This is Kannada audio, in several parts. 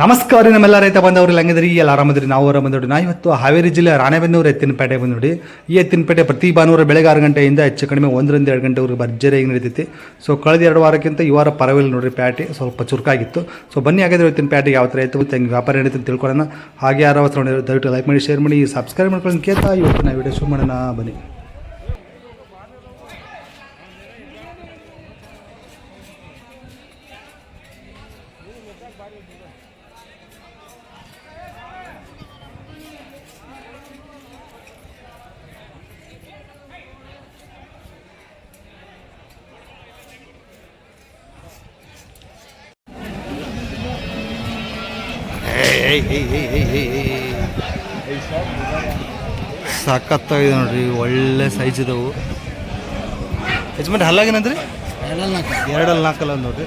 ನಮಸ್ಕಾರ ನಮ್ಮೆಲ್ಲ ರೈತ ಬಂದವರು ಹೆಂಗಿದ್ರಿ ಎಲ್ಲ ಆರಾಮದ್ರಿ? ನಾವು ಆರಾಮದ್ರಿ ನಾ ಇವತ್ತು ಹಾವೇರಿ ಜಿಲ್ಲೆ ರಾಣೆಬೆನ್ನೂರು ಎತ್ತಿನಪೇಟೆ ನೋಡಿ. ಈ ಎತ್ತಿನಪೇಟೆ ಪ್ರತಿ ಭಾನುವಾರ ಬೆಳಗ್ಗೆ ಆರು ಗಂಟೆಯಿಂದ ಹೆಚ್ಚು ಕಡಿಮೆ ಒಂದರಿಂದ ಎರಡು ಗಂಟೆವರೆಗೆ ಭರ್ಜರಿಯಾಗಿ ನಡೀತೈತಿ. ಸೊ ಕಳೆದ ಎರಡು ವಾರಕ್ಕಿಂತ ಈ ವಾರ ಪರವಾಗಿಲ್ಲ ನೋಡಿರಿ, ಪ್ಯಾಟಿ ಸ್ವಲ್ಪ ಚುರುಕಾಗಿತ್ತು. ಸೊ ಬನ್ನಿ ಹಾಗಾದ್ರೆ ಇವತ್ತಿನ ಪ್ಯಾಟಿಗೆ ಯಾವ ಥರ ಇತ್ತು ಮತ್ತು ಹೆಂಗೆ ವ್ಯಾಪಾರ ನಡೀತು ಅಂತ ತಿಳ್ಕೊಳ್ಳೋಣ. ಹಾಗೆ ಯಾರು ನೋಡಿ ದಯವಿಟ್ಟು ಲೈಕ್ ಮಾಡಿ ಶೇರ್ ಮಾಡಿ ಸಬ್ಸ್ಕ್ರೈಬ್ ಮಾಡ್ಕೊಂಡು ಕೇಳ್ತಾ ಇವತ್ತು ನಾವು ವಿಡಿಯೋ ಶುರು ಮಾಡೋಣ. ಬನ್ನಿ. ಸಖತ್ತಾಗಿದೆ ನೋಡ್ರಿ, ಒಳ್ಳೆ ಸೈಜ್ ಇದಾವು. ಯಜಮಾನ್ರಿ, ಹಲ್ಲಾಗೇನಂದ್ರಿ? ಎರಡಲ್ಲಿ ನಾಲ್ಕಲ್ಲ ನೋಡ್ರಿ.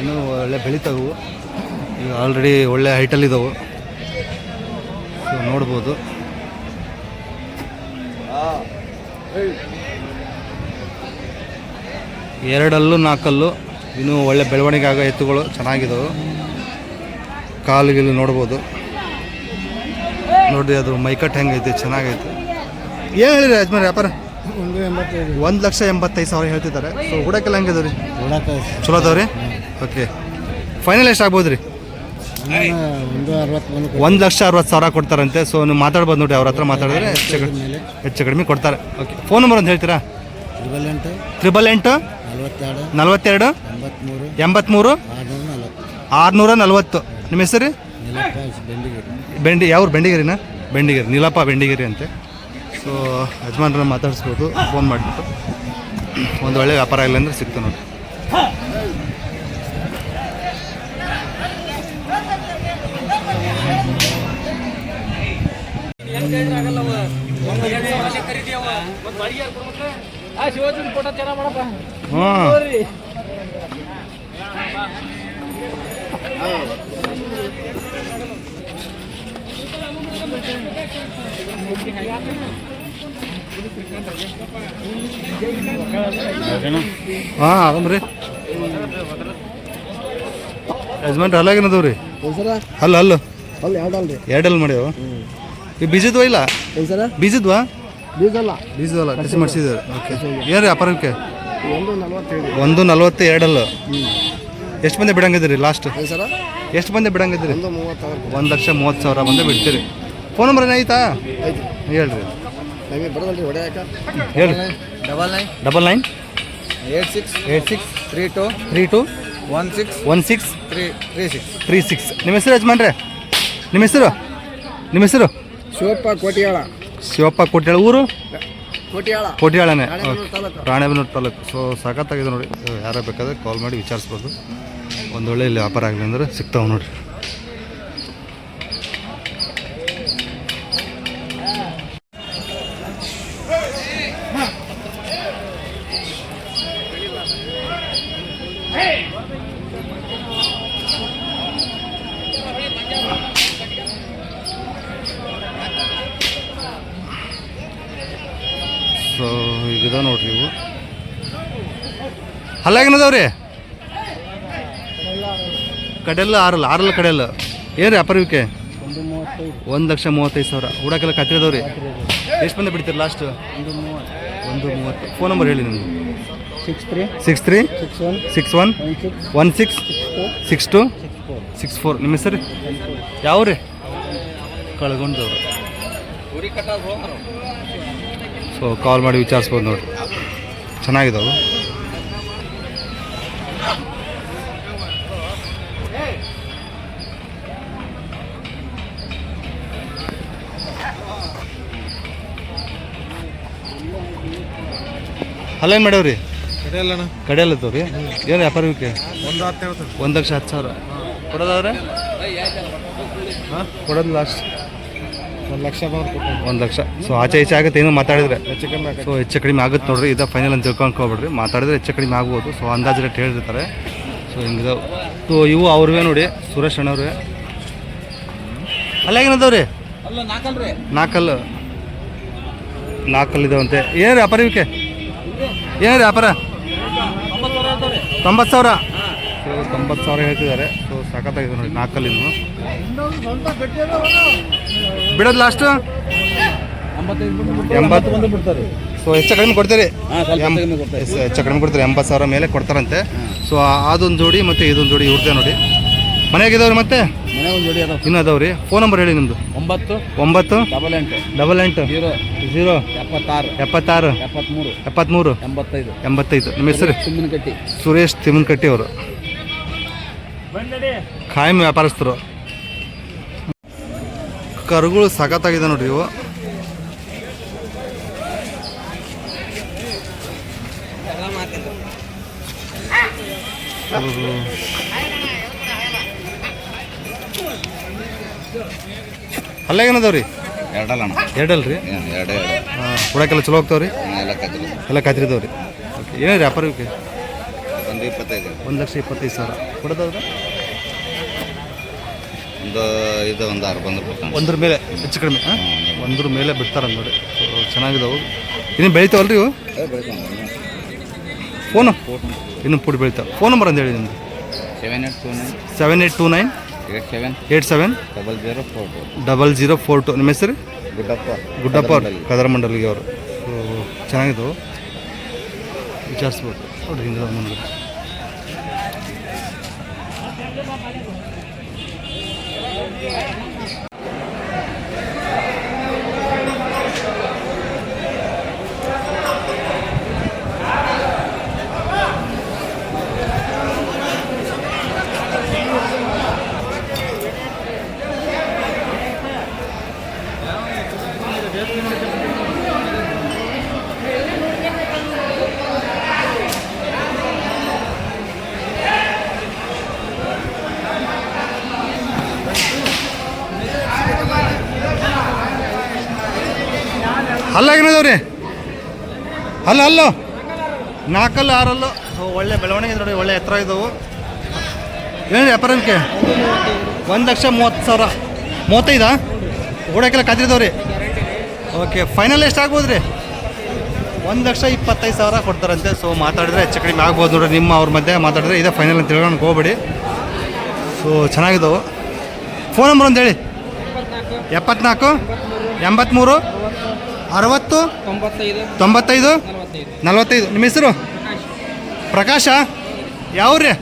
ಇನ್ನೂ ಒಳ್ಳೆ ಬೆಳಿತಾವು. ಈಗ ಆಲ್ರೆಡಿ ಒಳ್ಳೆ ಹೈಟಲ್ಲಿ ಇದಾವೆ. ಸೊ ನೋಡ್ಬೋದು. ಎರಡಲ್ಲೂ ನಾಲ್ಕಲ್ಲು ಇನ್ನೂ ಒಳ್ಳೆ ಬೆಳವಣಿಗೆ ಆಗೋ ಎತ್ತುಗಳು ಚೆನ್ನಾಗಿದಾವೆ. ಕಾಲು ಗೀಲು ನೋಡ್ಬೋದು. ನೋಡಿ ಅದು ಮೈಕಟ್ ಹೆಂಗೈತೆ ಚೆನ್ನಾಗೈತೆ. ಏನು ಹೇಳಿರಿ ಯಜಮಾನ್ ವ್ಯಾಪಾರ? ಒಂದು ಎಂಬತ್ತೈದು ಒಂದು ಲಕ್ಷ ಎಂಬತ್ತೈದು ಸಾವಿರ ಹೇಳ್ತಿದ್ದಾರೆ. ಸೊ ಹುಡಕ್ಕೆಲ್ಲ ಹೆಂಗೆ ರೀ? ಚಲೋ ಚಲೋ ಅದಾವ್ರಿ ಓಕೆ ಫೈನಲ್ ಎಷ್ಟು ಆಗ್ಬೋದು ರೀ ಒಂದು ಲಕ್ಷ ಅರವತ್ತು ಸಾವಿರ ಕೊಡ್ತಾರಂತೆ. ಸೊ ನೀವು ಮಾತಾಡ್ಬೋದು ನೋಡಿ ಅವ್ರ ಹತ್ರ ಮಾತಾಡಿದ್ರೆ ಹೆಚ್ಚು ಕಡಿಮೆ ಹೆಚ್ಚು ಕಡಿಮೆ ಕೊಡ್ತಾರೆ. ಓಕೆ ಫೋನ್ ನಂಬರ್ ಅಂತ ಹೇಳ್ತೀರಾ? ತ್ರಿಬಲ್ ಎಂಟು ನಲವತ್ತೆರಡು ಎಂಬತ್ತ್ಮೂರು ಆರುನೂರ ನಲ್ವತ್ತು. ನಿಮ್ಮ ಹೆಸರು? ಬೆಂಡಿ, ಯಾವ್ರು? ಬೆಂಡಿಗೇರಿನಾ? ಬೆಂಡಿಗೇರಿ, ನೀಲಪ್ಪ ಬೆಂಡಿಗೇರಿ ಅಂತೆ. ಸೊ ಯಜಮಾನ್ರನ್ನ ಮಾತಾಡಿಸ್ಬೋದು ಫೋನ್ ಮಾಡಿಬಿಟ್ಟು. ಒಂದು ಒಳ್ಳೆ ವ್ಯಾಪಾರ ಇಲ್ಲ ಅಂದರೆ ಸಿಗ್ತು ನೋಡಿ. ಹ್ಞೂ ಹಾಂ ಆರಾಮ್ರಿ ಯಜಮಾನ್ರಿ ಅಲ್ಲಾಗೇನದವು ರೀ? ಸರ? ಅಲ್ಲ ಅಲ್ಲ. ಎರಡಲ್ಲ ಎರಡಲ್ರಿ ಎರಡಲ್ಲಿ ಮಾಡ್ಯಾವ. ಈ ಬೀಜದ್ವಾ ಇಲ್ಲ? ಸರ? ಬೀಜದ್ವಾ? ಬೀಜಲ್ಲ. ಬೀಜದಲ್ಲ ಕಸಿ ಮಾಡಿಸಿದ್ದಾರೆ ಓಕೆ. ಏನು ರೀ ವ್ಯಾಪಾರಕ್ಕೆ? ಒಂದು ನಲ್ವತ್ತು ಎರಡಲ್ಲ. ಎಷ್ಟು ಮಂದಿ ಬಿಡಂಗಿದ್ರಿ ಲಾಸ್ಟ್ ಸರ? ಎಷ್ಟು ಮಂದಿ ಬಿಡಂಗಿದ್ರಿ ಒಂದು ಲಕ್ಷ ಮೂವತ್ತು ಸಾವಿರ ಮಂದಿ ಬಿಡ್ತೀರಿ. ಫೋನ್ ನಂಬರ್ ಐತಾ ಐತಿ ಹೇಳ್ರಿ. ನಮಗೆ ಬರೋದಲ್ರಿ ಹೊಡೆಯಾಕ ಹೇಳ್ರಿ. Double nine. Double nine. Eight six. Eight six. Three two. Three two. One six. One six. Three three six. Three six. ನಿಮ್ಮ ಹೆಸರು ಯಜಮಾನ್ರೆ? ನಿಮ್ಮ ಹೆಸರು? ನಿಮ್ಮ ಹೆಸರು? ಶಿವಪ್ಪ ಕೋಟಿಯಾಳ. ಶಿವಪ್ಪ ಕೋಟ್ಯಾಳ. ಊರು? ಕೋಟಿಯಾಳ. ಕೋಟ್ಯಾಳನೇ. ರಾಣೆಬೆನ್ನೂರು ತಾಲೂಕು. ಸೊ ಸಾಕತ್ತಾಗಿದೆ ನೋಡಿ. ಯಾರೇ ಬೇಕಾದ್ರೆ ಕಾಲ್ ಮಾಡಿ ವಿಚಾರಿಸ್ಬೋದು. ಒಂದೊಳ್ಳೆ ಇಲ್ಲಿ ವ್ಯಾಪಾರ ಆಗಲಿ ಅಂದರೆ ಸಿಗ್ತಾವೆ ನೋಡ್ರಿ. ಸೊ ಈಗ ನೋಡ್ರಿ ಇವು. ಹಲ್ಲಾಗಿನದವ್ರಿ ಕಡೆಲ್ಲ ಆರಲ್ಲ ಆರಲ್ಲ ಕಡೆಯಲ್ಲ ಏನು ರೀ ಇವಕ್ಕೆ ಒಂದು ಲಕ್ಷ ಮೂವತ್ತೈದು ಸಾವಿರ. ಹುಡಕೆಲ್ಲ ಕತ್ತಿರದವ್ರಿ ಎಷ್ಟು ಬಂದ ಬಿಡ್ತೀರಿ ಲಾಸ್ಟ್ ಒಂದು ಮೂವತ್ತು. ಫೋನ್ ನಂಬರ್ ಹೇಳಿ ನಿಮ್ದು six three six three six one six one one six six two six four. ನಿಮ್ಮ ಹೆಸರು? ಯಾವ ರೀ ಕಳ್ಗೊಂಡವ್ರು ಸೊ ಕಾಲ್ ಮಾಡಿ ವಿಚಾರಿಸ್ಬೋದು ನೋಡಿ ಚೆನ್ನಾಗಿದ್ದಾವೆ ಅಲ್ಲೇನು ಮಾಡ್ಯಾವ್ರಿ ಕಡೆಯಲ್ಲಣ್ಣ ಕಡೆಯಲ್ಲ ರೀ ಏನು ವ್ಯಾಪಾರ ಇವಕ್ಕೆ ಒಂದು ಲಕ್ಷ ಹತ್ತು ಸಾವಿರ. ಕೊಡೋದಾದ್ರೆ? ಹಾಂ? ಕೊಡೋದು ಲಾಸ್ಟ್ ಒಂದು ಲಕ್ಷ ಒಂದು ಲಕ್ಷ. ಸೊ ಆಚೆ ಈಚೆ ಆಗುತ್ತೆ ಏನೋ ಮಾತಾಡಿದ್ರೆ. ಹೆಚ್ಚು ಕಮ್ಮಿ ಸೊ ಹೆಚ್ಚು ಕಡಿಮೆ ಆಗುತ್ತೆ ನೋಡ್ರಿ. ಇದು ಫೈನಲ್ ಅಂತ ತಿಳ್ಕೊಂಡ್ಕೊಬೇಡ್ರಿ ಮಾತಾಡಿದ್ರೆ ಹೆಚ್ಚು ಕಡಿಮೆ ಆಗ್ಬೋದು. ಸೊ ಅಂದಾಜು ರೇಟ್ ಹೇಳಿರ್ತಾರೆ. ಸೊ ಹಿಂಗಿದಾವೆ. ಸೊ ಇವು ಅವ್ರವೇ ನೋಡಿ. ಸುರೇಶ್ ಅಣ್ಣವ್ರೆ. ಅಲ್ಲೇ ಅಲ್ಲ ನಾಕಲ್. ನಾಲ್ಕಲ್ಲು ನಾಲ್ಕಲ್ಲು ಇದಾವಂತೆ ಏನು ವ್ಯಾಪಾರ ಇವಕ್ಕೆ? ಏನು ವ್ಯಾಪಾರ? ತೊಂಬತ್ತು ಸಾವಿರ? ತೊಂಬತ್ತು ಸಾವಿರ ಹೇಳ್ತಿದ್ದಾರೆ. ಸೊ ಸಖತ್ತಾಗಿದೆ ನೋಡಿ ನಾಲ್ಕಲ್ಲಿನು. ಬಿಡೋದು ಲಾಸ್ಟು ಎಂಬತ್ತು ಬಂದು ಬಿಡ್ತಾರೆ. ಸೊ ಹೆಚ್ಚು ಕಡಿಮೆ ಕೊಡ್ತೀರಿ? ಹಾಂ ಸ್ವಲ್ಪ ಎಂ- ಕೊಡ್ತಾರೆ. ಎಸ್- ಹೆಚ್ಚು ಕಡಿಮೆ ಕೊಡ್ತಾರೆ ಎಂಬತ್ತು ಸಾವಿರ ಮೇಲೆ ಕೊಡ್ತಾರಂತೆ. ಸೊ ಅದೊಂದು ಜೋಡಿ ಮತ್ತು ಇದೊಂದು ಜೋಡಿ ಇವ್ರದ್ದೇ ನೋಡಿ. ಮನೆಯಾಗಿದ್ದಾವ್ರಿ ಮತ್ತೆ? ಮನೆ ಒಂದು ಜೋಡಿ ಅದಾವ ಇನ್ನೂ ಅದಾವ್ರಿ. ಫೋನ್ ನಂಬರ್ ಹೇಳಿ ನಿಮ್ಮದು ಒಂಬತ್ತು ಒಂಬತ್ತು ಡಬಲ್ ಎಂಟು ಡಬಲ್ ಎಂಟು ಜೀರೋ ಜೀರೋ ಎಪ್ಪತ್ತಾರು ಎಪ್ಪತ್ತಾರು ಎಪ್ಪತ್ತ್ಮೂರು ಎಪ್ಪತ್ತ್ಮೂರು ಎಂಬತ್ತೈದು ಎಂಬತ್ತೈದು. ನಿಮ್ಮ ಹೆಸರು? ತಿಮ್ಮನಕಟ್ಟಿ. ಸುರೇಶ್ ತಿಮ್ಮನಕಟ್ಟಿ ಅವರು. ಖಾಯಂ ವ್ಯಾಪಾರಸ್ಥರು. ಕರುಗಳು ಸಖತ್ತಾಗಿದೆ ನೋಡ್ರಿ ಇವು. ಅಲ್ಲ ಏನದಾವ್ರಿ? ಎರಡಲ್ಲ ಎರಡಲ್ರಿ? ಎರಡೇ ಹಾಂ ಚಲೋ ಹೋಗ್ತಾವ್ರಿ? ಎಲ್ಲ ಕತ್ತಿರಿ ಎಲ್ಲ ರೀ ಓಕೆ ಏನೇ ವ್ಯಾಪಾರ ಇವಕ್ಕೆ ಒಂದು ಇಪ್ಪತ್ತೈದು ಒಂದು ಲಕ್ಷ ಇಪ್ಪತ್ತೈದು ಸಾವಿರ. ಕೊಡೋದಾದ್ರೆ? ಒಂದು ಇದು ಒಂದು ಆರು ಬಂದು ಬಿಡ್ತಾನೆ ಒಂದ್ರ ಮೇಲೆ ಹೆಚ್ಚು ಕಡಿಮೆ ಒಂದ್ರ ಮೇಲೆ. ಬಿಡ್ತಾರ ನೋಡಿ. ಚೆನ್ನಾಗಿದಾವು. ಇನ್ನು ಬೆಳಿತಾವಲ್ರಿ ಇವು? ಫೋನು? ಇನ್ನು ಪುಡಿ ಬೆಳಿತಾವೆ. ಫೋನ್ ನಂಬರ್ ಅಂತ ಹೇಳಿ ನಿಮ್ದು. Seven eight two nine. Seven eight two nine eight seven eight seven double zero four two double zero four two. ನಿಮ್ಮ ಹೆಸರು? ಗುಡ್ಡಪ್ಪ. ಗುಡ್ಡಪ್ಪ ಅವ್ರು ಕದರ ಮಂಡಲಿಗೆ ಅವರು. ಚೆನ್ನಾಗಿದ್ದು ಚೆನ್ನಾಗಿದ್ದವು. ವಿಚಾರಿಸ್ಬೋದು ನೋಡ್ರಿ ಹಿಂಗೆ ಮುಂದೆ ಅಲ್ಲ ಏನದವ್ರಿ ಅಲ್ಲ ಅಲ್ಲೋ. ನಾಲ್ಕಲ್ಲು ಆರಲ್ಲು. ಸೊ ಒಳ್ಳೆ ಬೆಳವಣಿಗೆ ನೋಡಿ ಒಳ್ಳೆ ಎತ್ತರ ಇದ್ದವು ಏನು ವ್ಯಾಪಾರಕ್ಕೆ ಒಂದು ಲಕ್ಷ ಮೂವತ್ತು ಸಾವಿರ. ಮೂವತ್ತೈದಾ? ಓಡಕ್ಕೆಲ್ಲ ಕಾದಿರಿದವ್ರಿ ಓಕೆ ಫೈನಲ್ ಎಷ್ಟು ಆಗ್ಬೋದು ರೀ ಒಂದು ಲಕ್ಷ ಇಪ್ಪತ್ತೈದು ಸಾವಿರ ಕೊಡ್ತಾರಂತೆ. ಸೊ ಮಾತಾಡಿದ್ರೆ ಹೆಚ್ಚು ಕಡಿಮೆ ಆಗ್ಬೋದು ನೋಡ್ರಿ ನಿಮ್ಮ ಅವ್ರ ಮಧ್ಯೆ ಮಾತಾಡಿದ್ರೆ ಇದೇ ಫೈನಲ್ ಅಂತ ತಿಳ್ಕೊಂಡು ಹೋಗ್ಬೇಡಿ. ಸೊ ಚೆನ್ನಾಗಿದ್ದವು ಫೋನ್ ನಂಬರ್ ಅಂತ ಹೇಳಿ. ಎಪ್ಪತ್ನಾಲ್ಕು ಎಂಬತ್ತ್ಮೂರು ಅರವತ್ತು? ತೊಂಬತ್ತೈದು. ನಲವತ್ತೈದು. ನಿಮ್ಮ ಹೆಸರು? ಪ್ರಕಾಶ. ಯಾವ್ರಿ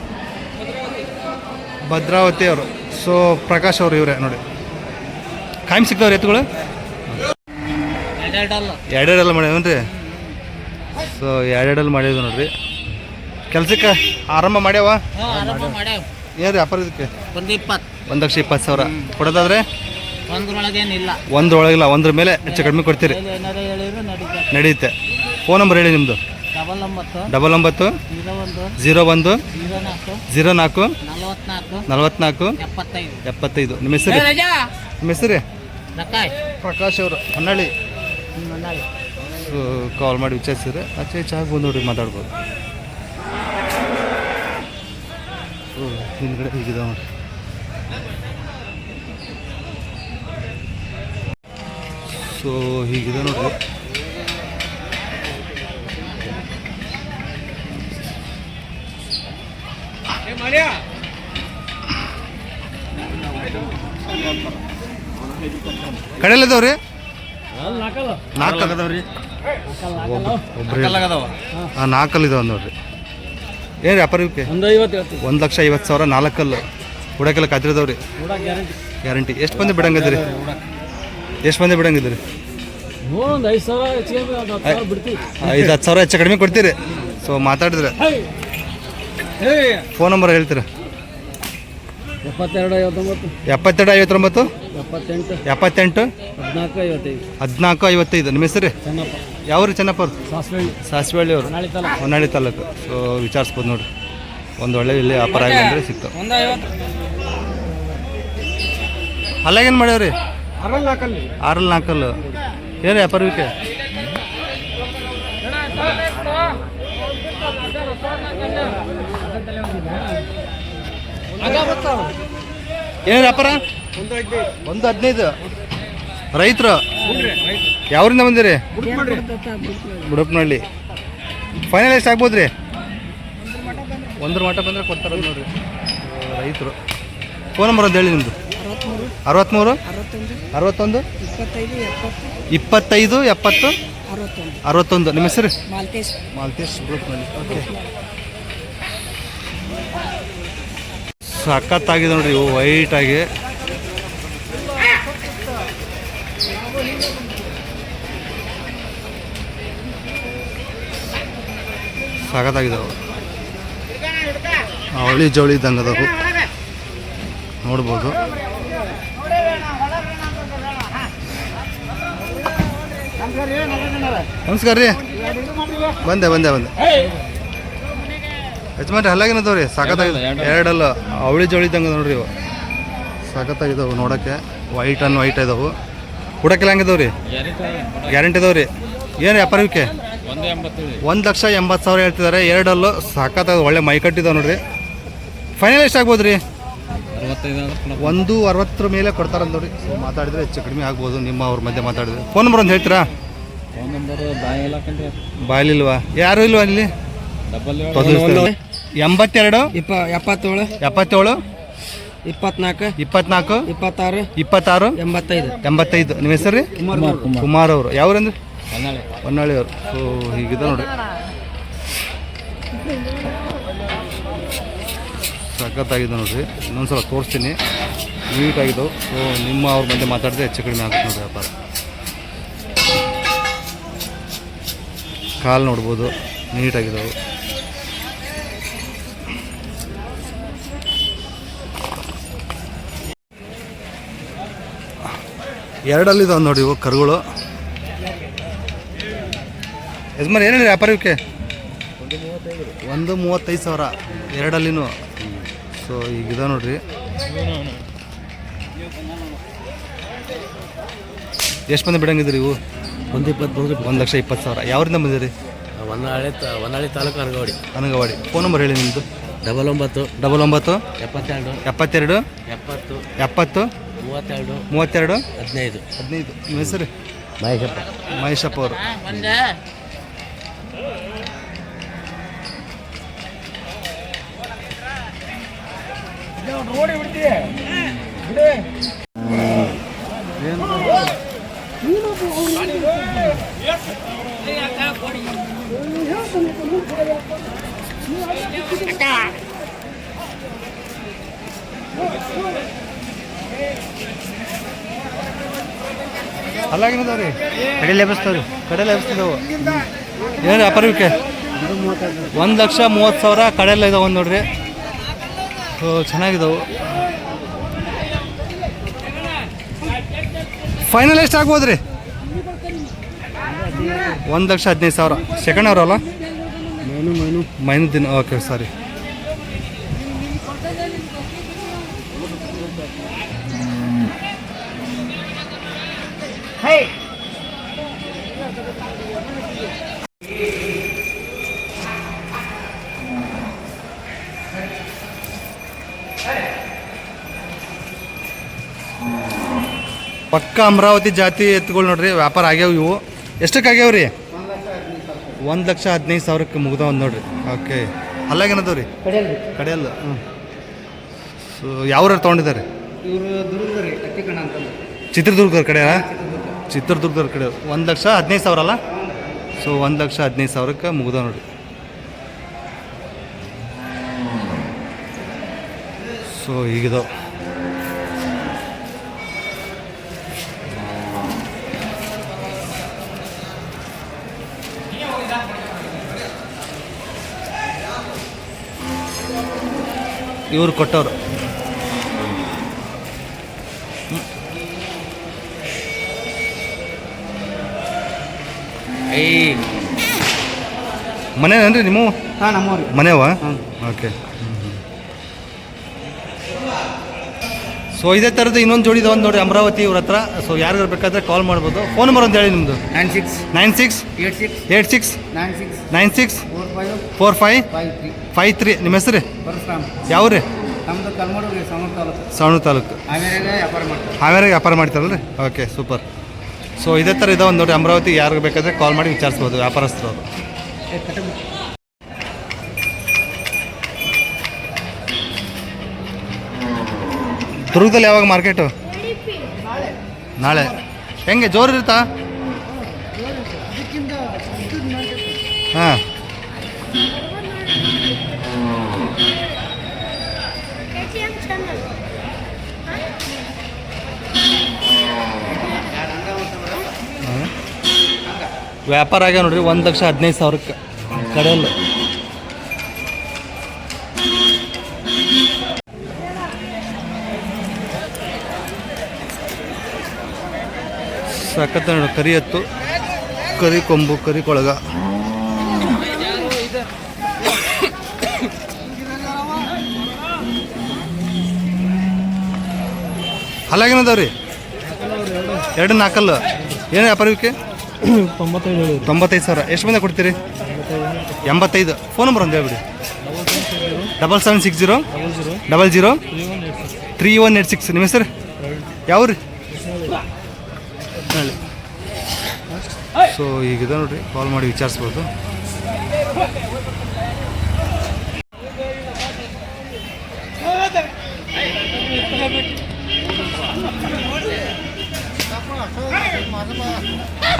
ಭದ್ರಾವತಿ ಅವರು. ಸೊ ಪ್ರಕಾಶ್ ಅವರು ಇವರೇ ನೋಡಿ. ಕಾಯಂ ಸಿಗ್ತಾವ್ರಿ ಎತ್ತುಗಳು? ಎರಡೆರಡಲ್ಲ. ಮಾಡ್ಯಾವನ್ರಿ ಸೊ ಎರಡೆರಡಲ್ಲಿ ಮಾಡಿದ್ವಿ ನೋಡ್ರಿ. ಕೆಲ್ಸಕ್ಕೆ ಆರಂಭ ಮಾಡ್ಯಾವ? ಏನು ಏನು ವ್ಯಾಪಾರ ಇದಕ್ಕೆ ಒಂದು ಲಕ್ಷ ಇಪ್ಪತ್ತು ಸಾವಿರ. ಕೊಡೋದಾದ್ರೆ? ಒಂದ್ರೊಳಗೇನಿಲ್ಲ ಒಂದ್ರೊಳಗಿಲ್ಲ ಒಂದ್ರ ಮೇಲೆ ಹೆಚ್ಚು ಕಡಿಮೆ ಕೊಡ್ತೀರಿ ಏನಾರ ಹೇಳಿದ್ರು ನಡೀತದೆ ನಡೆಯುತ್ತೆ ಫೋನ್ ನಂಬರ್ ಹೇಳಿ ನಿಮ್ಮದು ಡಬಲ್ ಒಂಬತ್ತು ಡಬಲ್ ಒಂಬತ್ತು ಜೀರೋ ಒಂದು ಜೀರೋ ಒಂದು ಜೀರೋ ನಾಲ್ಕು ಜೀರೋ ನಾಲ್ಕು ನಲವತ್ನಾಲ್ಕು ನಲವತ್ನಾಲ್ಕು ಎಪ್ಪತ್ತೈದು ಎಪ್ಪತ್ತೈದು ನಿಮ್ಮ ಹೆಸರು ನಿಮ್ಮ ಹೆಸರು ರಕಾಯ್ ಪ್ರಕಾಶ್ ಅವರು ಹೊನ್ನಳ್ಳಿ ಕಾಲ್ ಮಾಡಿ ವಿಚಾರಿಸಿದ್ರೆ ಆಚೆ ಈಚೆ ಆಗ್ಬೋದು ನೋಡ್ರಿ ಮಾತಾಡ್ಬೋದು ಓ ಹಿಂದ್ಗಡೆ ಹೀಗಿದೆ ನೋಡ್ರಿ ಸೊ ಹೀಗಿದೆ ನೋಡ್ರಿ. ಕಡೆಲ್ಲದವ್ರಿ ನಾಲ್ಕು ಅದಾವ್ರಿ ಒಬ್ರು ಹಾಂ ನಾಲ್ಕಲ್ಲಿ ಇದಾವೆ ನೋಡ್ರಿ. ಏನ್ ವ್ಯಾಪಾರ ಒಂದ್ ಲಕ್ಷ ಐವತ್ತು ಸಾವಿರ ನಾಲ್ಕಲ್ಲು. ಹುಡಕೆಲ್ಲ ಕಾತಿರದವ್ರಿ ಗ್ಯಾರಂಟಿ. ಎಷ್ಟು ಬಂದು ಬಿಡಂಗಿದ್ರಿ ಎಷ್ಟು ಮಂದಿ ಬಿಡಂಗಿದ್ರಿ ಐದು ಹತ್ತು ಸಾವಿರ ಹೆಚ್ಚು ಕಡಿಮೆ ಕೊಡ್ತೀರಿ. ಸೊ ಮಾತಾಡಿದ್ರೆ. ಫೋನ್ ನಂಬರ್ ಹೇಳ್ತೀರ? ಎಪ್ಪತ್ತೆರಡು ಐವತ್ತೊಂಬತ್ತು. ಎಪ್ಪತ್ತೆರಡು ಐವತ್ತೊಂಬತ್ತು? ಎಪ್ಪತ್ತೆಂಟು. ಎಪ್ಪತ್ತೆಂಟು? ಹದಿನಾಲ್ಕು ಐವತ್ತೈದು. ಹದಿನಾಲ್ಕು ಐವತ್ತೈದು. ನಿಮ್ಮ ಹೆಸರು? ಚೆನ್ನಪ್ಪ. ಯಾವ್ರಿ ಚೆನ್ನಪ್ಪ ಅವ್ರು? ಸಾಸಿವೆ ಸಾಸಿವಳ್ಳಿ ಅವರು. ನಾಳೆ ಹೊನ್ನಾಳಿ ತಾಲೂಕು. ಸೊ ವಿಚಾರಿಸ್ಬೋದು ನೋಡ್ರಿ. ಒಂದು ಒಳ್ಳೆ ಇಲ್ಲಿ ವ್ಯಾಪಾರ ಅಂದ್ರೆ ಅಂದರೆ ಸಿಗ್ತಾವೆ ಅಲ್ಲಾಗೇನು ಮಾಡ್ಯಾವ್ರಿ? ಆರಲ್ಲಿ ನಾಲ್ಕಲ್ಲು ಏನು ವ್ಯಾಪಾರಕ್ಕೆ ಏನು ವ್ಯಾಪಾರ ಒಂದು ಹದಿನೈದು. ರೈತರು? ಯಾವ್ರಿಂದ ಬಂದಿರಿ? ಬುಡಪ್ನಹಳ್ಳಿ ಫೈನಲ್ ಎಷ್ಟು ಆಗ್ಬೋದು ರೀ? ಒಂದ್ರ ಮಟ್ಟ ಬಂದರೆ ಕೊಡ್ತಾರೆ ನೋಡ್ರಿ. ರೈತರು. ಫೋನ್ ನಂಬರ್ ಹೇಳಿ ನಿಮ್ಮದು ಅರವತ್ತ್ಮೂರು ಅರವತ್ತ್ಮೂರು ಅರವತ್ತೊಂದು. ಇಪ್ಪತ್ತೈದು ಎಪ್ಪತ್ತು. ಅರವತ್ತೊಂದು. ಅರವತ್ತೊಂದು. ನಿಮ್ಮ ಹೆಸರು? ಮಾಲ್ತೇಶ್. ಮಾಲ್ತೇಶ್ ಗ್ರೂಪ್ನಲ್ಲಿ ಓಕೆ. ಸಖತ್ತಾಗಿದೆ ನೋಡ್ರಿ ಇವು ವೈಟಾಗಿ ಸಖತ್ತಾಗಿದ್ದಾವೆ ಅವಳಿ ಜವಳಿ ಇದ್ದಂಗೆ ಅದಾವು ನೋಡ್ಬೋದು. ನಮಸ್ಕಾರ ರೀ. ಬಂದೆ ಬಂದೆ ಬಂದೆ. ಯಜಮಾನ್ರಿ ಹಲ್ಲಾಗಿನದವ್ ರೀ ಸಾಕತ್ತಾಗಿದೆ ಎರಡಲ್ಲ. ಅವಳಿ ಜವಳಿ ನೋಡ್ರಿ ಇವು. ಸಾಕತ್ತಾಗಿದ್ದಾವೆ ನೋಡೋಕ್ಕೆ. ವೈಟ್ ಅನ್ ವೈಟ್ ಇದಾವೆ. ಹುಡಕ್ಕೆಲ್ಲ ಹಂಗಿದಾವೆ ರೀ ಗ್ಯಾರಂಟಿ ಇದಾವೆ ರೀ ಏನು ವ್ಯಾಪಾರ ಇವಕ್ಕೆ? ಒಂದು ಲಕ್ಷ ಎಂಬತ್ತು ಸಾವಿರ ಹೇಳ್ತಿದ್ದಾರೆ. ಎರಡಲ್ಲೂ ಸಾಕತ್ತಾಗ ಒಳ್ಳೆ ಮೈ ಕಟ್ಟಿದಾವೆ ನೋಡ್ರಿ. ಫೈನಲ್ ಎಷ್ಟು ಆಗ್ಬೋದು ರೀ ಒಂದು ಅರವತ್ತರ ಮೇಲೆ ಕೊಡ್ತಾರಂತ ನೋಡಿ. ಸೊ ಮಾತಾಡಿದ್ರೆ ಹೆಚ್ಚು ಕಡಿಮೆ ಆಗ್ಬೋದು ನಿಮ್ಮ ಅವ್ರ ಮಧ್ಯೆ ಮಾತಾಡಿದ್ರೆ. ಫೋನ್ ನಂಬರ್ ಒಂದು ಹೇಳ್ತೀರಾ? ಬಾಯಿಲ್ವಾ ಬಾಯ್ಲಿಲ್ವಾ ಯಾರು ಇಲ್ವಾ ಇಲ್ಲಿ. ಎಂಬತ್ತೆರಡು? ಇಪ್ಪ ಎಪ್ಪತ್ತೇಳು. ಎಪ್ಪತ್ತೇಳು? ಇಪ್ಪತ್ನಾಲ್ಕು. ಇಪ್ಪತ್ನಾಲ್ಕು? ಇಪ್ಪತ್ತಾರು. ಇಪ್ಪತ್ತಾರು? ಎಂಬತ್ತೈದು. ಎಂಬತ್ತೈದು. ನಿಮ್ಮ ಹೆಸರು ರೀ? ಕುಮಾರ್ ಅವರು. ಯಾವ್ರಂದ್ರೆ ಹೊನ್ನಾಳಿ. ಹೊನ್ನಾಳಿ ಅವರು. ಸೊ ಹೀಗಿದೆ ನೋಡಿ. ಸಖತ್ತಾಗಿದೆ ನೋಡ್ರಿ. ಇನ್ನೊಂದ್ಸಲ ತೋರಿಸ್ತೀನಿ. ನೀಟಾಗಿದ್ದವು ಸೊ ನಿಮ್ಮ ಅವ್ರ ಮಧ್ಯೆ ಮಾತಾಡಿದ್ರೆ ಹೆಚ್ಚು ಕಡಿಮೆ ಆಗುತ್ತೆ ನೋಡ್ರಿ ವ್ಯಾಪಾರ. ಕಾಲು ನೋಡ್ಬೋದು. ನೀಟಾಗಿದ್ದಾವೆ ಎರಡಲ್ಲಿದ್ದಾವೆ ನೋಡಿ ಇವು ಕರುಗಳು. ಯಜಮಾನ್ ವ್ಯಾಪಾರಕ್ಕೆ ವ್ಯಾಪಾರ ಇವಕ್ಕೆ ಒಂದು ಮೂವತ್ತೈದು ಸಾವಿರ. ಎರಡಲ್ಲಿನೂ. ಸೊ ಈಗಿದೆ ನೋಡ್ರಿ. ಎಷ್ಟು ಮಂದಿ ಬಿಡಂಗಿದ್ರಿ ಇವು? ಒಂದು ಇಪ್ಪತ್ತು ಒಂದು ಲಕ್ಷ ಇಪ್ಪತ್ತು ಸಾವಿರ. ಯಾವ್ರಿಂದ ಬಂದಿರಿ ಹೊನ್ನಾಳಿ ಹೊನ್ನಾಳಿ ತಾಲೂಕು ಅನಗವಾಡಿ. ಅನಗವಾಡಿ. ಫೋನ್ ನಂಬರ್ ಹೇಳಿ ನಿಮ್ಮದು ಡಬಲ್ ಒಂಬತ್ತು. ಡಬಲ್ ಒಂಬತ್ತು. ಎಪ್ಪತ್ತೆರಡು. ಎಪ್ಪತ್ತೆರಡು. ಎಪ್ಪತ್ತು. ಎಪ್ಪತ್ತು. ಮೂವತ್ತೆರಡು. ಮೂವತ್ತೆರಡು. ಹದಿನೈದು. ಹದಿನೈದು. ನಿಮ್ಮ ಹೆಸರು? ಮಹೇಶಪ್ಪ. ಮಹೇಶಪ್ಪ ಅವರು. ಅಲ್ಲಾಗಿನದವ್ರಿ ಕಡೆಯಲ್ಲಿ ಎಬ್ಬಿಸ್ತಾವ್ರಿ ಕಡೆಯಲ್ಲಿ ಎಬ್ಬಿಸ್ತಿದ್ದಾವು ಏನು ವ್ಯಾಪಾರ ಇವಕ್ಕೆ ಒಂದು ಲಕ್ಷ ಮೂವತ್ತು ಸಾವಿರ ಕಡೆಯಲ್ಲ ಇದಾವೆ ನೋಡ್ರಿ. ಸೊ ಚೆನ್ನಾಗಿದಾವು ಫೈನಲ್ ಎಷ್ಟು ಆಗ್ಬೋದು ರೀ? ಒಂದು ಲಕ್ಷ ಹದಿನೈದು ಸಾವಿರ. ಸೆಕೆಂಡ್ ಅವರಲ್ಲ ಮೈನು ಮೈನು. ಮೈನು ದಿನ ಓಕೆ ಸಾರಿ. ಪಕ್ಕ ಅಮರಾವತಿ ಜಾತಿ ಎತ್ತುಗಳು ನೋಡ್ರಿ ವ್ಯಾಪಾರ ಆಗ್ಯಾವ ಇವು. ಎಷ್ಟಕ್ಕೆ ಆಗ್ಯಾವ ರೀ? ಒಂದು ಲಕ್ಷ ಹದಿನೈದು ಸಾವಿರಕ್ಕೆ ಮುಗ್ದಾವ ನೋಡ್ರಿ. ಓಕೆ. ಅಲ್ಲಾಗೇನದವ ರೀ. ಕಡೆಯಲ್ಲಿ ಹ್ಞೂ ಸೊ ಯಾವ್ರು ತೊಗೊಂಡಿದ್ದಾರೆ? ಚಿತ್ರದುರ್ಗದ ಕಡೆ ಚಿತ್ರದುರ್ಗದ ಕಡೆ. ಒಂದು ಲಕ್ಷ ಹದಿನೈದು ಸಾವಿರ ಅಲ್ಲ? ಸೊ ಒಂದು ಲಕ್ಷ ಹದಿನೈದು ಸಾವಿರಕ್ಕೆ ಮುಗ್ದ ನೋಡ್ರಿ. ಸೊ ಹೀಗಿದಾವ ಇವ್ರು ಕೊಟ್ಟವರು. ಮನೇನೇನ್ರಿ ನಿಮ್ಮ ಹಾಂ ನಮ್ಮವ್ರಿ ಮನೆವ ಓಕೆ ಸೊ ಇದೇ ಥರದ್ದು ಇನ್ನೊಂದು ಜೋಡಿ ಒಂದು ನೋಡಿ ಅಮರಾವತಿ ಇವ್ರ ಹತ್ರ. ಸೊ ಯಾರಿಗಾರು ಬೇಕಾದ್ರೆ ಕಾಲ್ ಮಾಡ್ಬೋದು. ಫೋನ್ ನಂಬರ್ ಅಂತ ಹೇಳಿ ನಿಮ್ಮದು nine six nine six eight six eight six nine six nine six four five four five five three five three ನಿಮ್ಮ ಹೆಸರು? ರೀ ಯಾವ ರೀ ಸವಣೂರು ತಾಲೂಕು. ಸವಣೂರು ವ್ಯಾಪಾರ ಮಾಡ್ತಾರೆ ಮಾಡ್ತಾರಲ್ಲ ರೀ ಓಕೆ ಸೂಪರ್. ಸೊ ಇದೇ ಥರ ಇದಾವೆ ನೋಡಿ ಅಮರಾವತಿ ಯಾರಿಗೆ ಬೇಕಾದರೆ ಕಾಲ್ ಮಾಡಿ ವಿಚಾರಿಸ್ಬೋದು ವ್ಯಾಪಾರಸ್ಥರು ಅವರು. ದುರ್ಗದಲ್ಲಿ ಯಾವಾಗ ಮಾರ್ಕೆಟು? ನಾಳೆ. ಹೆಂಗೆ ಜೋರು ಇರುತ್ತಾ ಹಾಂ. ವ್ಯಾಪಾರ ಆಗ್ಯಾವ ನೋಡ್ರಿ, ಒಂದು ಲಕ್ಷ ಹದಿನೈದು ಸಾವಿರಕ್ಕೆ ಕಡೆಯಲ್ಲ. ಸಖತ್ ನೋಡ್ರಿ, ಕರಿ ಹತ್ತು ಕರಿ ಕೊಂಬು, ಕರಿ ಕೊಳಗ. ಹಲ್ಲಾಗೇನದಾವ್ರಿ? ಎರಡು ನಾಲ್ಕಲ್ಲ ಏನು ವ್ಯಾಪಾರ ಇವಕ್ಕೆ ತೊಂಬತ್ತೈದು ಸಾವಿರ. ಎಷ್ಟು ಮಂದಿ ಕೊಡ್ತೀರಿ? ಎಂಬತ್ತೈದು. ಫೋನ್ ನಂಬರ್ ಒಂದು ಹೇಳ್ಬಿಡಿ. Double seven six zero, double zero, three one eight six. ನಿಮ್ಮ ಹೆಸರು? ಯಾವ್ರಿ? ಹೇಳಿ. ಸೊ ಈಗಿದೆ ನೋಡ್ರಿ. ಕಾಲ್ ಮಾಡಿ ವಿಚಾರಿಸ್ಬೋದು.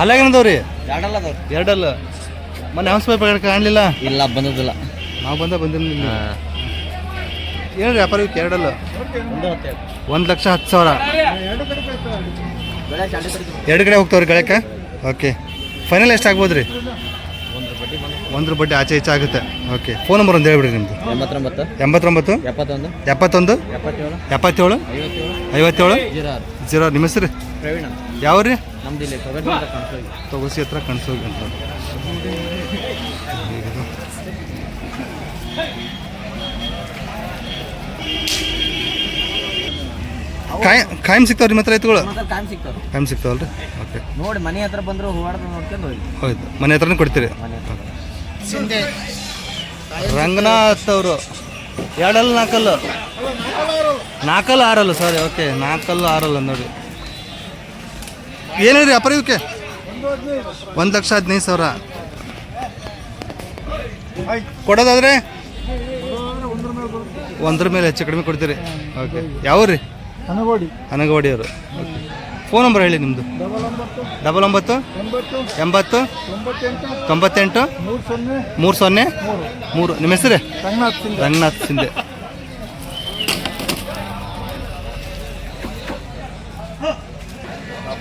ಅಲ್ಲಾಗೇನದವ್ರಿ ಎರಡಲ್ಲ ಅದಾವ ಎರಡಲ್ಲ. ಮೊನ್ನೆ ಹೌಸ್ ಪೈಪ್ ಕಾಣಲಿಲ್ಲ? ಇಲ್ಲ ಬಂದದಿಲ್ಲ ನಾವು ಬಂದ ಬಂದಿಲ್ಲ ಏನು ವ್ಯಾಪಾರ ಇತ್ತು ಎರಡಲ್ಲ? ಒಂದು ಲಕ್ಷ ಹತ್ತು ಸಾವಿರ. ಎರಡು ಕಡೆ ಹೋಗ್ತಾವ್ರಿ ಗಳಕ್ಕೆ? ಓಕೆ ಫೈನಲ್ ಎಷ್ಟು ಆಗ್ಬೋದು ರೀ ಒಂದ್ರ ಬಡ್ಡಿ ಆಚೆ ಈಚೆ ಆಗುತ್ತೆ. ಓಕೆ ಫೋನ್ ನಂಬರ್ ಒಂದು ಹೇಳ್ಬಿಡ್ರಿ ನಿಮ್ಮದು ಎಂಬತ್ತೊಂಬತ್ತು. ಎಂಬತ್ತೊಂಬತ್ತು? ಎಪ್ಪತ್ತೊಂದು. ಎಪ್ಪತ್ತೊಂದು? ಎಪ್ಪತ್ತೇಳು. ಐವತ್ತೇಳು. ಜೀರೋ ನಿಮ್ಮ ಹೆಸರು? ಪ್ರವೀಣ ಯಾವ ರೀ ನಮ್ದು ಇಲ್ಲಿ ತೊಗರಿ ಹತ್ರ ಕಣ್ಸೋಗಿ. ತೊಗಸಿ ಹತ್ರ ಕಣ್ಸೋಗಿ ಅಂತ. ಕಾಯ್ ಕಾಯಂ ಸಿಗ್ತಾವ್ರಿ ನಿಮ್ಮ ಹತ್ರ ಎತ್ತುಗಳು ಮತ್ತೆ ಸಿಗ್ತಾವೆ ಕಾಯಂ ಸಿಗ್ತಾವಲ್ರಿ? ಓಕೆ. ನೋಡಿ ಮನೆ ಹತ್ರ ಬಂದ್ರು ಹೂವಾಡ್ದು ನೋಡ್ಕೊಂಡು ಹೋಗಿ ಹೌದು ಮನೆ ಹತ್ರನೇ ಕೊಡ್ತೀರಿ? ಮನೆ ಹತ್ರ. ರಂಗನಾಥ್ ಅವರು. ಎರಡಲ್ಲ ನಾಲ್ಕಲ್ಲು? ನಾಲ್ಕಲ್ಲು ಆರಲ್ಲ ಸಾರಿ ಓಕೆ ನಾಲ್ಕಲ್ಲು ಆರಲ್ಲ ನೋಡಿ. ಏನೇರಿ ಅಪರ ಇವಕ್ಕೆ ಒಂದು ಲಕ್ಷ ಹದಿನೈದು ಸಾವಿರ. ಕೊಡೋದಾದ್ರೆ? ಒಂದ್ರ ಮೇಲೆ ಹೆಚ್ಚು ಕಡಿಮೆ ಕೊಡ್ತೀರಿ. ಓಕೆ ಯಾವ ರೀ ಹನಗೋಡಿ. ಅನಗವಾಡಿ ಅವರು ಫೋನ್ ನಂಬರ್ ಹೇಳಿ ನಿಮ್ಮದು ಡಬಲ್ ಒಂಬತ್ತು? ಎಂಬತ್ತು? ತೊಂಬತ್ತೆಂಟು? ಮೂರು ಸೊನ್ನೆ? ಮೂರು. ಸೊನ್ನೆ ಮೂರು ನಿಮ್ಮ ಹೆಸರೇ? ರಂಗನಾಥ್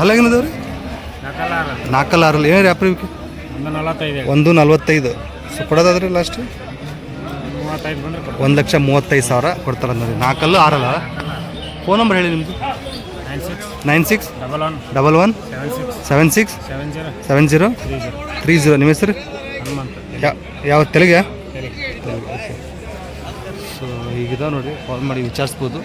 ಅಲ್ಲ ರೀ ನಾಲ್ಕಲ್ಲ ಆರಲ್ಲ ಏನು ರೀ ಇವಕ್ಕೆ? ಒಂದು ನಲವತ್ತೈದು ಸೊ ಕೊಡೋದಾದ್ರಿ ಲಾಸ್ಟ್ ಒಂದು ಲಕ್ಷ ಮೂವತ್ತೈದು ಸಾವಿರ ಕೊಡ್ತಾರೆ ಅನ್ನೋದು ನಾಲ್ಕಲ್ಲು ಆರಲ್ಲ? ಫೋನ್ ನಂಬರ್ ಹೇಳಿ ನಿಮ್ಮದು nine six double one seven six seven zero three zero ನಿಮ್ಮ ಹೆಸರು? ಯಾವ ತೆಲುಗಾ? ಸೊ ಈಗಿದಾವೆ ನೋಡಿ ಕಾಲ್ ಮಾಡಿ ವಿಚಾರಿಸ್ಬೋದು.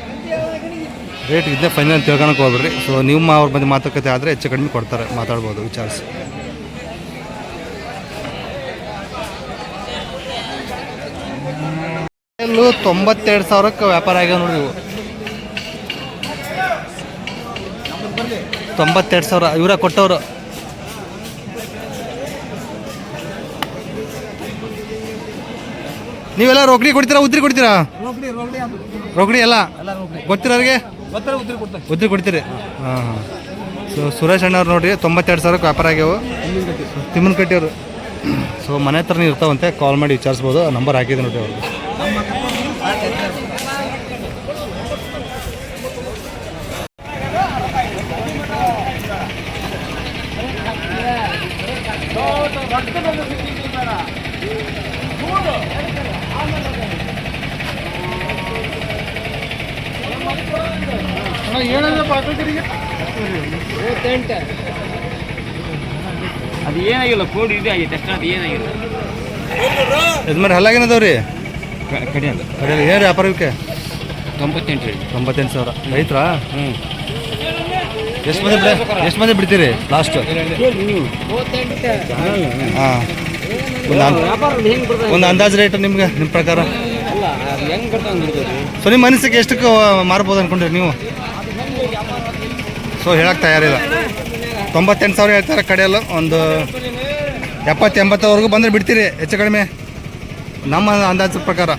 ರೇಟ್ ಇದ್ದೇ ಫೈನಲ್ ಅಂತ ತಿಳ್ಕೊಳಕ್ಕೆ ಹೋಗ್ಬೇಡ್ರಿ. ಸೊ ನಿಮ್ಮ ಅವ್ರ ಬಂದು ಮಾತುಕತೆ ಆದರೆ ಹೆಚ್ಚು ಕಡಿಮೆ ಕೊಡ್ತಾರೆ ಮಾತಾಡ್ಬೋದು ವಿಚಾರಿಸಿ. ತೊಂಬತ್ತೆರಡು ಸಾವಿರಕ್ಕೆ ವ್ಯಾಪಾರ ಆಗ್ಯಾವ ನೋಡಿ ಇವು. ತೊಂಬತ್ತೆರಡು ಸಾವಿರ ಇವರ ಕೊಟ್ಟವರು. ನೀವೆಲ್ಲ ರೊಕ್ಕಡಿ ಕೊಡ್ತೀರಾ ಉದ್ರಿ ಕೊಡ್ತೀರಾ? ರೊಕ್ಕಡಿ ಎಲ್ಲ? ಗೊತ್ತಿರೋರಿಗೆ? ಉದ್ರಿ ಕೊಡ್ತೀರಿ. ಹಾಂ ಹಾಂ. ಸೊ, ಸುರೇಶ್ ಅಣ್ಣವ್ರು ನೋಡ್ರಿ, ತೊಂಬತ್ತೆರಡು ಸಾವಿರಕ್ಕೆ ವ್ಯಾಪಾರ ಆಗ್ಯಾವು. ತಿಮ್ಮನ್ ಕಟ್ಟಿಯವರು ಸೊ, ಮನೆ ಹತ್ರನೇ ಇರ್ತಾವಂತೆ ಕಾಲ್ ಮಾಡಿ ವಿಚಾರಿಸ್ಬೋದು. ನಂಬರ್ ಹಾಕಿದೆ ನೋಡಿ ಅವ್ರಿಗೆ ಅದು ಏನಾಗಿಲ್ಲ ಕೋಡ್ ಇದೆ ಆಗೈತೆ ಅಷ್ಟೇ ಅದು ಏನಾಗಿಲ್ಲ. ಯಜಮಾನ್ ಹಲ್ಲಾಗೇನದವ್ರಿ? ಕಡಿಯಲ್ಲ ಕಡೆಯಲ್ಲಿ ಏನು ವ್ಯಾಪಾರ ಇವಕ್ಕೆ ತೊಂಬತ್ತೆಂಟು ರೀ ತೊಂಬತ್ತೆಂಟು ಸಾವಿರ. ರೈತರಾ? ಹ್ಞೂ ಎಷ್ಟು ಮಂದಿ ಬಿಡ ಎಷ್ಟು ಮಂದಿ ಬಿಡ್ತೀರಿ ಲಾಸ್ಟ್ ಹಾಂ. ಒಂದು ಒಂದು ಅಂದಾಜು ರೇಟ್ ನಿಮ್ಗೆ ನಿಮ್ಮ ಪ್ರಕಾರ? ಸೊ ನಿಮ್ಮ ಮನಸ್ಸಿಗೆ ಎಷ್ಟಕ್ಕೆ ಮಾರ್ಬೋದು ಅನ್ಕೊಂಡ್ರಿ ನೀವು? ಸೊ ಹೇಳಕ್ಕೆ ತಯಾರಿಲ್ಲ. ತೊಂಬತ್ತೆಂಟು ಸಾವಿರ ಹೇಳ್ತಾರೆ ಕಡೆಯಲ್ಲ. ಒಂದು ಎಪ್ಪತ್ತು ಎಂಬತ್ತವರೆಗೂ ಬಂದರೆ ಬಿಡ್ತೀರಿ, ಹೆಚ್ಚು ಕಡಿಮೆ. ನಮ್ಮ ಅಂದಾಜು ಪ್ರಕಾರ.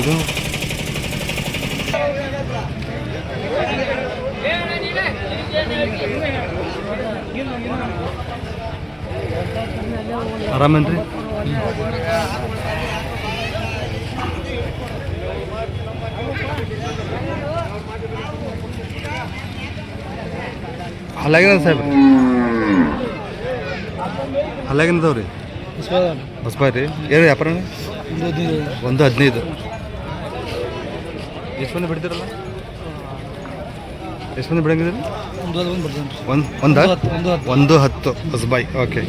ಇದು ಆರಾಮೇನ್ರಿ ಅಲ್ಲಾಗಿನ ಸಾಹೇಬ್ ಅಲ್ಲಾಗಿನದವ್ರಿ ಬಸ್ಬಾಯ್ ರೀ. ಏನು ವ್ಯಾಪಾರ? ಒಂದು ಹದಿನೈದು. ಎಷ್ಟು ಮಂದಿ ಬಿಡ್ತೀರಲ್ಲ? ಎಷ್ಟು ಮಂದಿ ಬಿಡಂಗಿದ್ರಿ? ಒಂದು ಒಂದು ಒಂದು ಹತ್ತು ಬಸ್ಬಾಯ್ ಓಕೆ